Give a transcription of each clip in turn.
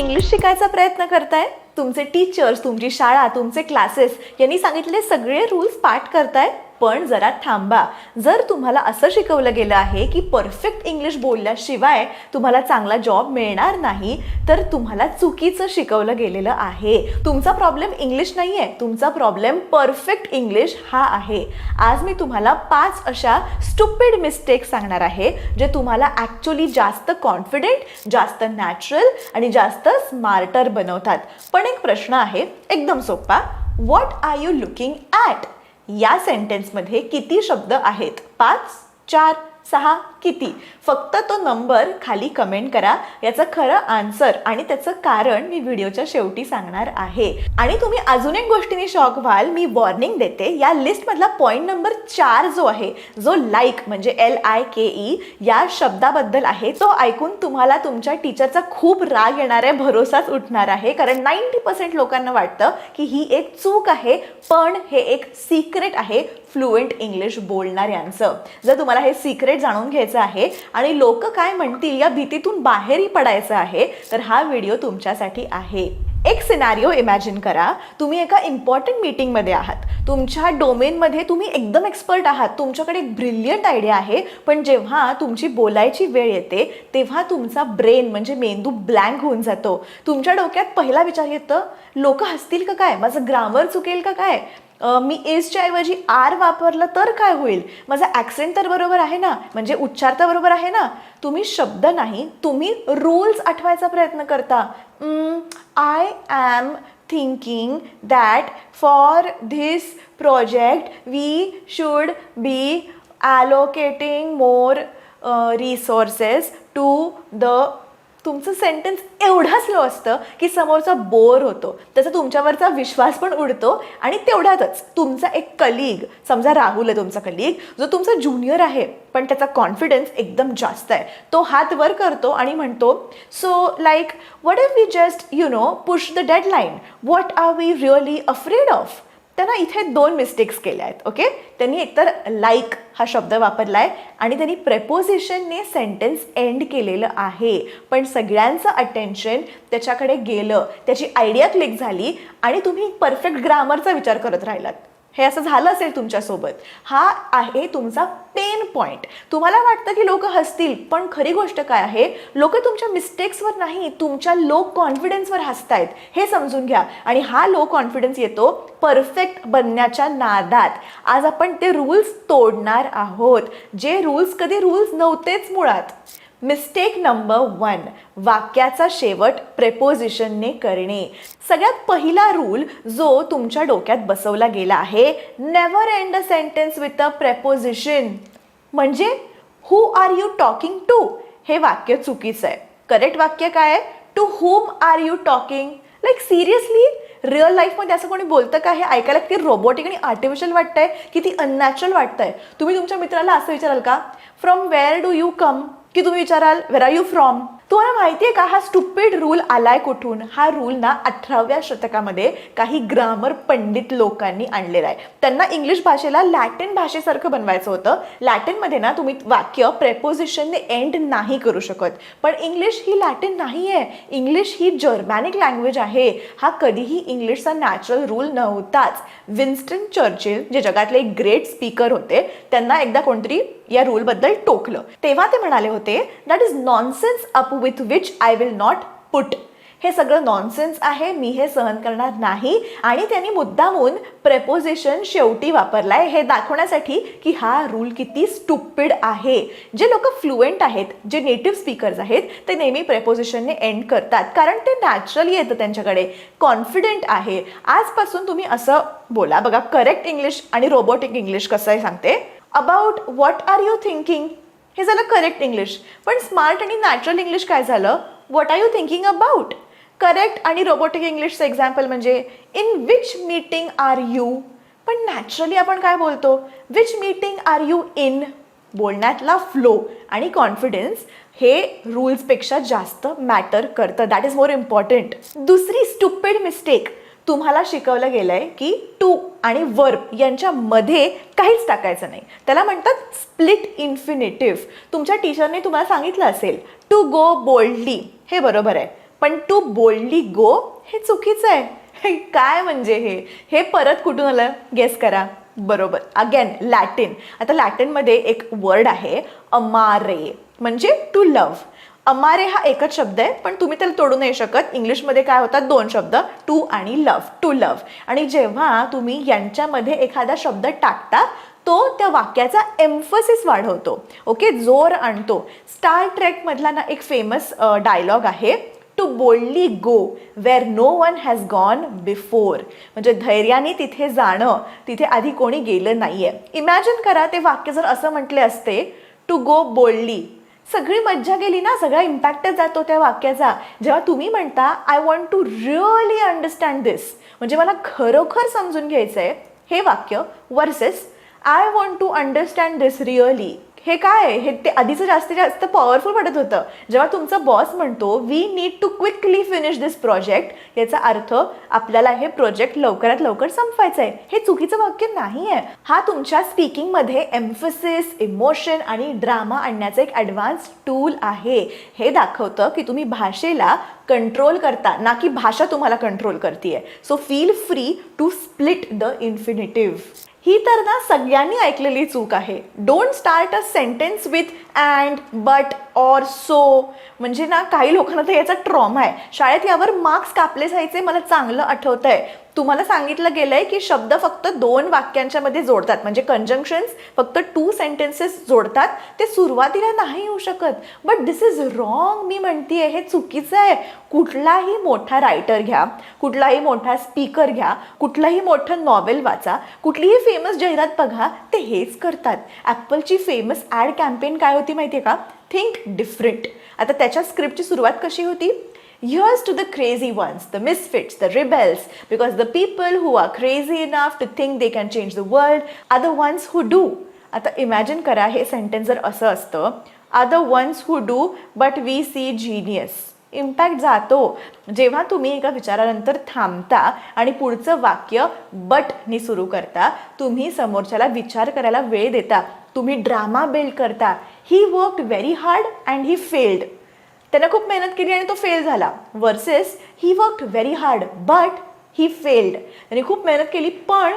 English शिकायचा प्रयत्न करताय? तुमचे टीचर्स तुमची शाळा तुमचे क्लासेस यांनी सांगितलेले सगळे रूल्स पाठ करताय? पण जरा थांबा. जर तुम्हाला असं शिकवलं गेलं आहे की परफेक्ट इंग्लिश बोलल्याशिवाय तुम्हाला चांगला जॉब मिळणार नाही तर तुम्हाला चुकीचं शिकवलं गेलेलं आहे. तुमचा प्रॉब्लेम इंग्लिश नाही आहे तुमचा प्रॉब्लेम परफेक्ट इंग्लिश हा आहे. आज मी तुम्हाला पाच अशा स्टुपिड मिस्टेक सांगणार आहे जे तुम्हाला ॲक्च्युली जास्त कॉन्फिडेंट जास्त नॅचरल आणि जास्त स्मार्टर बनवतात. पण एक प्रश्न आहे एकदम सोपा. What are you looking at या सेंटेन्समध्ये किती शब्द आहेत? पाच चार सहा किती? फक्त तो नंबर खाली कमेंट करा. याचं खरं आन्सर आणि त्याचं कारण मी व्हिडिओच्या शेवटी सांगणार आहे. आणि तुम्ही अजून एक गोष्टीने शॉक व्हाल मी वॉर्निंग देते. या लिस्टमधला पॉईंट नंबर चार जो आहे जो लाईक म्हणजे एल आय के ई या शब्दाबद्दल आहे तो ऐकून तुम्हाला तुमच्या टीचरचा खूप राग येणार आहे भरोसाच उठणार आहे. कारण नाईन्टी पर्सेंट लोकांना वाटतं की ही एक चूक आहे पण हे एक सिक्रेट आहे. फ्लुएंट इंग्लिश बोलणाऱ्यांचं. जर तुम्हाला हे सिक्रेट जाणून घ्यायचं आहे आणि लोक काय म्हणतील या भीतीतून बाहेरही पडायचं आहे तर हा व्हिडिओ तुमच्यासाठी आहे. एक सिनारिओ इमॅजिन करा. तुम्ही एका इम्पॉर्टंट मीटिंगमध्ये आहात. तुमच्या डोमेनमध्ये तुम्ही एकदम एक्सपर्ट आहात. तुमच्याकडे एक ब्रिलियंट आयडिया आहे पण जेव्हा तुमची बोलायची वेळ येते तेव्हा तुमचा ब्रेन म्हणजे मेंदू ब्लँक होऊन जातो. तुमच्या डोक्यात पहिला विचार येतं लोक हसतील का काय? माझं ग्रामर चुकेल का काय? मी एसच्या ऐवजी आर वापरलं तर काय होईल? माझा ॲक्सेंट तर बरोबर आहे ना? म्हणजे उच्चार तर बरोबर आहे ना? तुम्ही शब्द नाही तुम्ही रूल्स आठवायचा प्रयत्न करता. I am thinking that for this project we should be allocating more resources to the तुमचं सेंटेन्स एवढा स्लो असतं की समोरचा बोर होतो. त्याचा तुमच्यावरचा विश्वास पण उडतो आणि तेवढ्यातच तुमचा एक कलीग समजा राहुल आहे तुमचा कलीग जो तुमचा ज्युनियर आहे पण त्याचा कॉन्फिडन्स एकदम जास्त आहे. तो हात वर करतो आणि म्हणतो so like what if we just you know push the deadline what are we really afraid of त्यांना इथे दोन मिस्टेक्स केल्या आहेत ओके त्यांनी एकतर लाईक हा शब्द वापरला आहे आणि त्यांनी प्रेपोजिशनने सेंटेन्स एंड केलेलं आहे. पण सगळ्यांचं अटेन्शन त्याच्याकडे गेलं त्याची आयडिया क्लिक झाली आणि तुम्ही परफेक्ट ग्रामरचा विचार करत राहिलात. हे असं झालं असेल तुमच्यासोबत. हा आहे तुमचा पेन पॉईंट तुम्हाला वाटतं की लोक हसतील पण खरी गोष्ट काय आहे? लोक तुमच्या मिस्टेक्सवर नाही तुमच्या लो कॉन्फिडन्सवर हसतायत. हे समजून घ्या. आणि हा लो कॉन्फिडन्स येतो परफेक्ट बनण्याच्या नादात. आज आपण ते रूल्स तोडणार आहोत. जे रूल्स कधी रूल्स नव्हतेच मुळात. मिस्टेक नंबर वन वाक्याचा शेवट प्रेपोजिशनने करणे. सगळ्यात पहिला रूल जो तुमच्या डोक्यात बसवला गेला आहे never end a sentence with a preposition म्हणजे who are you talking to हे वाक्य चुकीचं आहे. करेक्ट वाक्य काय आहे? To whom are you talking like seriously real लाईफमध्ये असं कोणी बोलतं का? हे ऐकायला किती रोबोटिक आणि आर्टिफिशियल वाटतंय किती अननॅचरल वाटतंय. तुम्ही तुमच्या मित्राला असं विचाराल का? From where do you come की तुम्ही विचाराल वेर आर यू फ्रॉम तुम्हाला माहिती आहे का हा स्टुपिड रूल आलाय कुठून? हा रूल ना अठराव्या शतकामध्ये काही ग्रामर पंडित लोकांनी आणलेला आहे. त्यांना इंग्लिश भाषेला लॅटिन भाषेसारखं बनवायचं होतं. लॅटिनमध्ये ना तुम्ही वाक्य प्रेपोजिशनने एंड नाही करू शकत. पण इंग्लिश ही लॅटिन नाही आहे इंग्लिश ही जर्मॅनिक लँग्वेज आहे. हा कधीही इंग्लिशचा नॅचरल रूल नव्हताच. विन्स्टन चर्चिल जे जगातले एक ग्रेट स्पीकर होते त्यांना एकदा कोणतरी या रूलबद्दल टोकलं. तेव्हा ते म्हणाले होते that is nonsense up with which I will not put हे सगळं नॉनसेन्स आहे मी हे सहन करणार नाही आणि त्यांनी मुद्दामून प्रेपोजिशन शेवटी वापरलाय. हे दाखवण्यासाठी की हा रूल किती स्टुपिड आहे. जे लोक फ्लुएंट आहेत जे नेटिव्ह स्पीकर्स आहेत ते नेहमी प्रेपोजिशनने एंड करतात कारण ते नॅचरली येतं त्यांच्याकडे. कॉन्फिडेंट आहे. आजपासून तुम्ही असं बोला. बघा करेक्ट इंग्लिश आणि रोबोटिक इंग्लिश कसं आहे सांगते. About what are you thinking हे झालं करेक्ट इंग्लिश पण स्मार्ट आणि नॅचरल इंग्लिश काय झालं? What are you thinking about correct आणि रोबोटिक इंग्लिशचं एक्झाम्पल म्हणजे in which meeting are you पण नॅचरली आपण काय बोलतो? Which meeting are you in बोलण्यातला flow आणि कॉन्फिडन्स हे रूल्सपेक्षा जास्त मॅटर करतं. दॅट इज मोर इम्पॉर्टंट दुसरी स्टुपिड मिस्टेक तुम्हाला शिकवलं गेलं आहे की टू आणि वर्ब यांच्यामध्ये काहीच टाकायचं नाही. त्याला म्हणतात स्प्लिट इन्फिनिटिव्ह तुमच्या टीचरने तुम्हाला सांगितलं असेल टू गो बोल्डली हे बरोबर आहे. पण टू बोल्डली गो हे चुकीचं आहे. हे काय म्हणजे हे? हे परत कुठून आलं? गेस करा. बरोबर. अगेन लॅटिन आता लॅटिनमध्ये एक वर्ड आहे अमारे म्हणजे टू लव्ह अमारे हा एकच शब्द आहे पण तुम्ही त्याला तोडू नाही शकत. इंग्लिशमध्ये काय होतात? दोन शब्द टू आणि लव्ह टू लव्ह आणि जेव्हा तुम्ही यांच्यामध्ये एखादा शब्द टाकता तो त्या वाक्याचा एम्फसिस वाढवतो. ओके जोर आणतो. स्टार ट्रेकमधला ना एक फेमस डायलॉग आहे to boldly go where no one has gone before म्हणजे धैर्याने तिथे जाणं तिथे आधी कोणी गेलं नाहीये. इमॅजिन करा ते वाक्य जर असं म्हटले असते टू गो बोल्डली सगळी मज्जा गेली ना सगळा इम्पॅक्टच जातो त्या वाक्याचा. जेव्हा तुम्ही म्हणता I want to really understand this म्हणजे मला खरोखर समजून घ्यायचं आहे हे वाक्य versus I want to understand this really हे काय हे ते आधीचं जास्तीत जास्त पॉवरफुल वाटत होतं. जेव्हा तुमचा बॉस म्हणतो we need to quickly finish this project याचा अर्थ आपल्याला हे प्रोजेक्ट लवकरात लवकर संपवायचं आहे हे चुकीचं वाक्य नाही आहे हा तुमच्या स्पीकिंगमध्ये एम्फसिस इमोशन आणि ड्रामा आणण्याचं एक ॲडव्हान्स टूल आहे. हे दाखवतं की तुम्ही भाषेला कंट्रोल करता ना की भाषा तुम्हाला कंट्रोल करते so feel free to split the infinitive ही तर ना सगळ्यांनी ऐकलेली चूक आहे. Don't start a sentence with and but or so म्हणजे ना काही लोकांना तर याचा ट्रॉमा आहे. शाळेत यावर मार्क्स कापले जायचे मला चांगलं आठवतं आहे तुम्हाला सांगितलं गेलं आहे की शब्द फक्त दोन वाक्यांच्या मध्ये जोडतात. म्हणजे कंजंक्शन्स फक्त टू सेंटेन्सेस जोडतात. ते सुरुवातीला नाही येऊ शकत. बट दिस इज रॉंग मी म्हणतीये हे चुकीचं आहे. कुठलाही मोठा रायटर घ्या कुठलाही मोठा स्पीकर घ्या कुठलाही मोठं नॉवेल वाचा कुठलीही फेमस जाहिरात बघा ते हेच करतात. ॲपलची फेमस ॲड कॅम्पेन काय होती माहिती आहे का? थिंक डिफरंट आता त्याच्या स्क्रिप्टची सुरुवात कशी होती? Here's to the crazy ones, the misfits, the rebels, because the people who are crazy enough to think they can change the world are the ones who do. आता इमॅजिन करा हे sentence जर असं असतं. Are the ones who do but we see genius impact जातो. जेव्हा तुम्ही एका विचारानंतर थांबता आणि पुढचं वाक्य बटनी सुरू करता तुम्ही समोरच्याला विचार करायला वेळ देता. तुम्ही ड्रामा बिल्ड करता. He work very hard and he failed त्यानं खूप मेहनत केली आणि तो फेल झाला. Versus he work very hard but he failed त्याने खूप मेहनत केली पण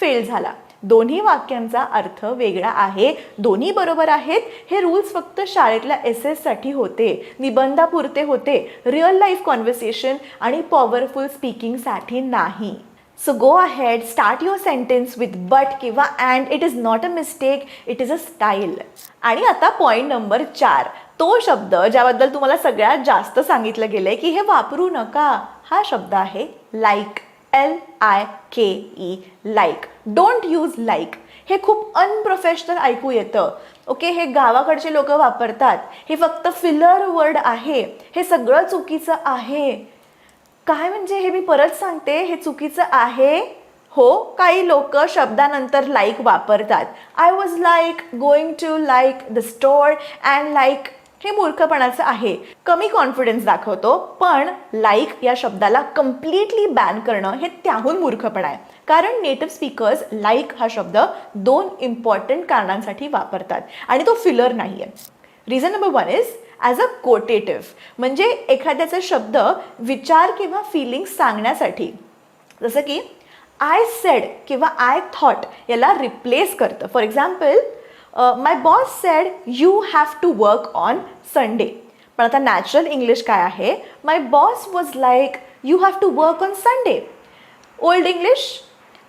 फेल झाला. दोन्ही वाक्यांचा अर्थ वेगळा आहे. दोन्ही बरोबर आहेत. हे रूल्स फक्त शाळेतल्या एस एससाठी होते. निबंधापुरते होते. रिअल लाईफ कॉन्व्हर्सेशन आणि पॉवरफुल स्पीकिंगसाठी नाही. So go ahead start your sentence with but किंवा and it is not a mistake it is a style आणि आता पॉईंट नंबर चार. तो शब्द ज्याबद्दल तुम्हाला सगळ्यात जास्त सांगितलं गेलंय की हे वापरू नका. हा शब्द आहे like L I K E like don't use like हे खूप अनप्रोफेशनल ऐकू येतं. ओके हे गावाकडचे लोक वापरतात. हे फक्त फिलर वर्ड आहे. हे सगळं चुकीचं आहे. काय म्हणजे हे मी परत सांगते? हे चुकीचं आहे? हो काही लोक शब्दानंतर लाईक वापरतात. I was like going to like the store and like हे मूर्खपणाचं आहे. कमी कॉन्फिडन्स दाखवतो पण लाईक या शब्दाला कम्प्लिटली बॅन करणं हे त्याहून मूर्खपणा आहे. कारण नेटिव्ह स्पीकर्स लाईक हा शब्द दोन इम्पॉर्टंट कारणांसाठी वापरतात आणि तो फिलर नाही आहे reason number one is as a quotative म्हणजे एखाद्याचा शब्द विचार किंवा फिलिंग सांगण्यासाठी. जसं की आय सेड किंवा आय थॉट याला रिप्लेस करतं. For example my boss said you have to work on Sunday पण आता नॅचरल इंग्लिश काय आहे? My boss was like you have to work on Sunday old English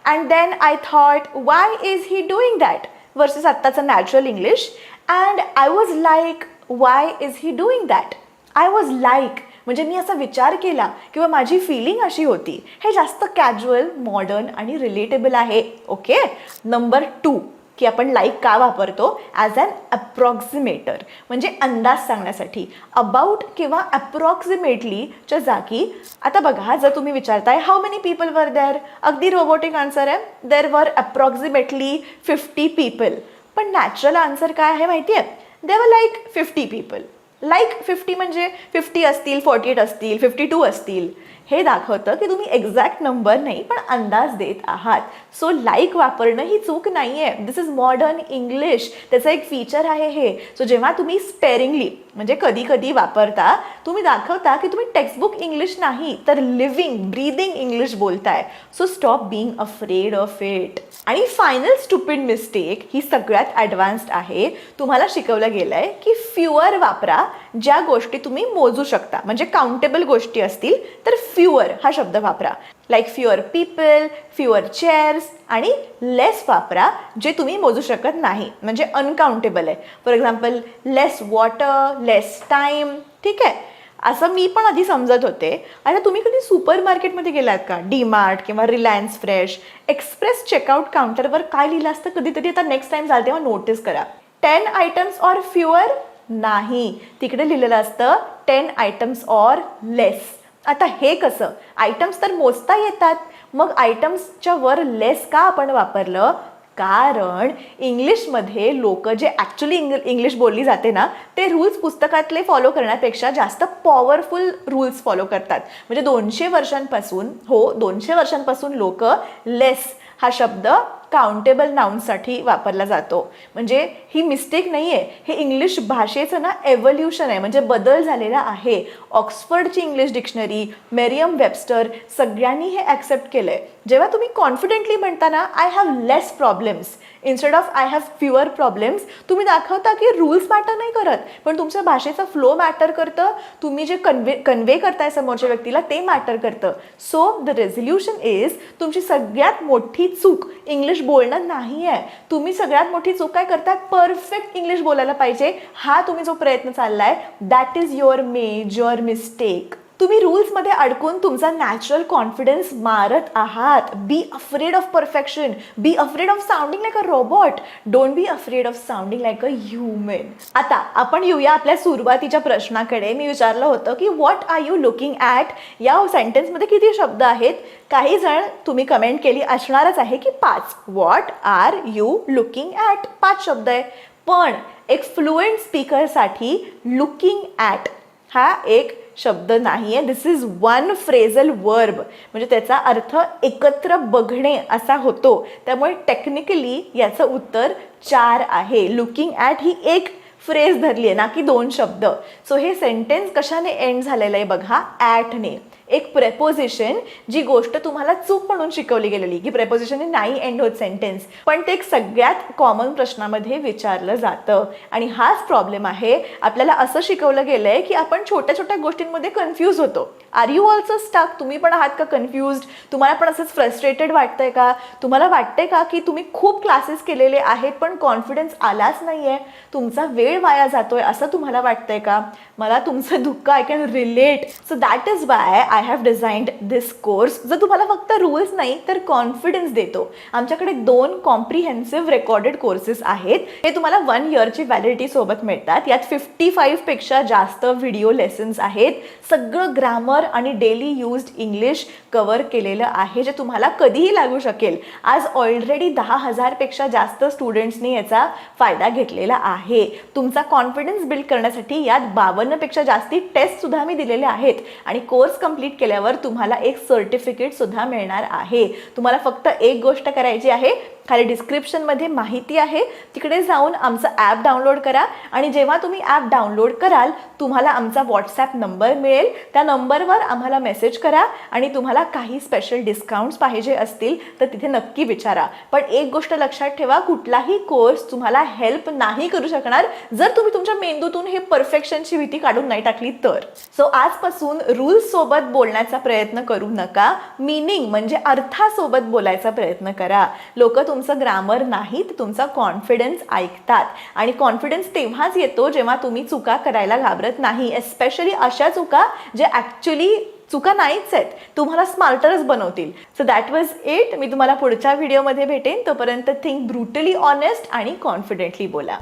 and then I thought why is he doing that versus आत्ताचं natural English and I was like why is he doing that I was like म्हणजे मी असा विचार केला किंवा माझी feeling अशी होती. हे जास्त कॅज्युअल मॉडर्न आणि रिलेटेबल आहे. ओके नंबर टू की आपण लाईक का वापरतो ॲज ॲन अप्रॉक्सिमेटर म्हणजे अंदाज सांगण्यासाठी. अबाउट किंवा अप्रॉक्सिमेटलीच्या जागी आता बघा जर तुम्ही विचारताय how many people were there अगदी रोबोटिक आन्सर आहे. There were approximately fifty people पण नॅचरल आन्सर काय आहे माहिती आहे? There were like fifty people like fifty म्हणजे फिफ्टी असतील फोर्टी एट असतील फिफ्टी टू असतील. हे दाखवतं की तुम्ही एक्झॅक्ट नंबर नाही पण अंदाज देत आहात. सो लाईक वापरणं ही चूक नाही आहे दिस इज मॉडर्न इंग्लिश त्याचं एक फीचर आहे हे. सो जेव्हा तुम्ही स्पेरिंगली म्हणजे कधी कधी वापरता तुम्ही दाखवता की तुम्ही टेक्स्टबुक इंग्लिश नाही तर लिव्हिंग ब्रीदिंग इंग्लिश बोलताय. So stop being afraid of it आणि फायनल स्टुपिड मिस्टेक ही सगळ्यात ॲडव्हान्स्ड आहे. तुम्हाला शिकवलं गेलं आहे की फ्युअर वापरा ज्या गोष्टी तुम्ही मोजू शकता म्हणजे काउंटेबल गोष्टी असतील तर फ्युअर हा शब्द वापरा. Like fewer people fewer chairs आणि लेस वापरा जे तुम्ही मोजू शकत नाही म्हणजे अनकाउंटेबल आहे. For example less water less time ठीक आहे? असं मी पण आधी समजत होते. आता तुम्ही कधी सुपर मार्केटमध्ये गेलात का? डी मार्ट किंवा रिलायन्स फ्रेश एक्सप्रेस चेकआउट काउंटरवर काय लिहिलं असतं? कधीतरी आता नेक्स्ट टाइम झालं तेव्हा नोटीस करा. टेन आयटम्स ऑर फ्युअर नाही. तिकडे लिहिलेलं असतं टेन आयटम्स ऑर लेस आता हे कसं? आयटम्स तर मोजता येतात. मग आयटम्सच्या वर लेस का आपण वापरलं? कारण इंग्लिशमध्ये लोक जे ॲक्च्युली इंग इंग्लिश बोलली जाते ना ते रूल्स पुस्तकातले फॉलो करण्यापेक्षा जास्त पॉवरफुल रूल्स फॉलो करतात. म्हणजे दोनशे वर्षांपासून हो दोनशे वर्षांपासून लोक लेस हा शब्द काउंटेबल नाऊनसाठी वापरला जातो. म्हणजे ही मिस्टेक नाही आहे हे इंग्लिश भाषेचं ना एव्हल्युशन आहे. म्हणजे बदल झालेला आहे. ऑक्सफर्डची इंग्लिश डिक्शनरी मेरियम वेबस्टर सगळ्यांनी हे ॲक्सेप्ट केलं आहे जेव्हा तुम्ही कॉन्फिडेंटली म्हणता ना I have less problems instead of I have fewer problems तुम्ही दाखवता की रूल्स मॅटर नाही करत. पण तुमच्या भाषेचा फ्लो मॅटर करतं. तुम्ही जे कन्वे कन्वे करताय समोरच्या व्यक्तीला ते मॅटर करतं. सो द रेझोल्युशन इज तुमची सगळ्यात मोठी चूक इंग्लिश बोलणं नाही आहे तुम्ही सगळ्यात मोठी चूक काय करताय? परफेक्ट इंग्लिश बोलायला पाहिजे. हा तुम्ही जो प्रयत्न चाललाय that is your major mistake तुम्ही रूल्समध्ये अडकून तुमचा नॅचरल कॉन्फिडन्स मारत आहात. Be afraid of perfection be afraid of sounding like a robot don't be afraid of sounding like a human आता आपण येऊया आपल्या सुरुवातीच्या प्रश्नाकडे. मी विचारलं होतं की what are you looking at या सेंटेन्समध्ये किती शब्द आहेत? काही जण तुम्ही कमेंट केली असणारच आहे की पाच. What are you looking at पाच शब्द आहे. पण एक फ्लुएंट स्पीकरसाठी लुकिंग ॲट हा एक शब्द नाही आहे this is one phrasal verb म्हणजे त्याचा अर्थ एकत्र बघणे असा होतो. त्यामुळे टेक्निकली याचं उत्तर चार आहे. लुकिंग ॲट ही एक फ्रेज धरली आहे ना की दोन शब्द. सो हे सेंटेन्स कशाने एंड झालेलं आहे बघा? ॲटने एक प्रेपोजिशन जी गोष्ट तुम्हाला चूक म्हणून शिकवली गेलेली की प्रेपोजिशनने नाही एंड होत सेंटेन्स पण ते एक सगळ्यात कॉमन प्रश्नामध्ये विचारलं जातं. आणि हाच प्रॉब्लेम आहे आपल्याला असं शिकवलं गेलं आहे की आपण छोट्या छोट्या गोष्टींमध्ये कन्फ्यूज होतो. आर यू ऑल्सो स्टक तुम्ही पण आहात का कन्फ्युज्ड तुम्हाला पण असंच फ्रस्ट्रेटेड वाटतंय का? तुम्हाला वाटतंय का की तुम्ही खूप क्लासेस केलेले आहेत पण कॉन्फिडन्स आलाच नाही आहे तुमचा वेळ वाया जातोय असं तुम्हाला वाटतंय का? मला तुमचं दुःख I can relate so that is why I have designed this course जर तुम्हाला फक्त रूल्स नाही तर कॉन्फिडन्स देतो. आमच्याकडे दोन कॉम्प्रिहेन्सिव्ह रेकॉर्डेड कोर्सेस आहेत. हे तुम्हाला वन इयरची व्हॅलिडिटी सोबत मिळतात. यात फिफ्टी फाईव्हपेक्षा जास्त व्हिडिओ लेसन्स आहेत. सगळं ग्रामर आणि डेली यूज्ड इंग्लिश कवर केलेलं आहे जे तुम्हाला कधीही लागू शकेल. आज ऑलरेडी दहा हजारपेक्षा जास्त स्टुडंट्सनी याचा फायदा घेतलेला आहे. तुमचा कॉन्फिडन्स बिल्ड करण्यासाठी यात बावन्नपेक्षा जास्ती टेस्टसुद्धा मी दिलेले आहेत. आणि कोर्स कंप्लीट कंप्लीट केल्यावर तुम्हाला एक सर्टिफिकेट सुद्धा मिळणार आहे. तुम्हाला फक्त एक गोष्ट करायची आहे. खाली डिस्क्रिप्शनमध्ये माहिती आहे. तिकडे जाऊन आमचं ॲप डाउनलोड करा आणि जेव्हा तुम्ही ॲप डाउनलोड कराल तुम्हाला आमचा व्हॉट्सॲप नंबर मिळेल. त्या नंबरवर आम्हाला मेसेज करा आणि तुम्हाला काही स्पेशल डिस्काउंट्स पाहिजे असतील तर तिथे नक्की विचारा. पण एक गोष्ट लक्षात ठेवा कुठलाही कोर्स तुम्हाला हेल्प नाही करू शकणार. जर तुम्ही तुमच्या मेंदूतून हे परफेक्शनची भीती काढून नाही टाकली तर. सो आजपासून रूल्स सोबत बोलण्याचा प्रयत्न करू नका. मिनिंग म्हणजे अर्थासोबत बोलायचा प्रयत्न करा. लोक तुमचं ग्रामर नाहीत तुमचा कॉन्फिडन्स ऐकतात. आणि कॉन्फिडन्स तेव्हाच येतो जेव्हा तुम्ही चुका करायला घाबरत नाही. एस्पेशली अशा चुका जे ॲक्च्युली चुका नाहीच आहेत. तुम्हाला स्मार्टरच बनवतील. सो दॅट वॉज इट मी तुम्हाला पुढच्या व्हिडिओमध्ये भेटेन. तोपर्यंत थिंक ब्रुटली ऑनेस्ट आणि कॉन्फिडेंटली बोला.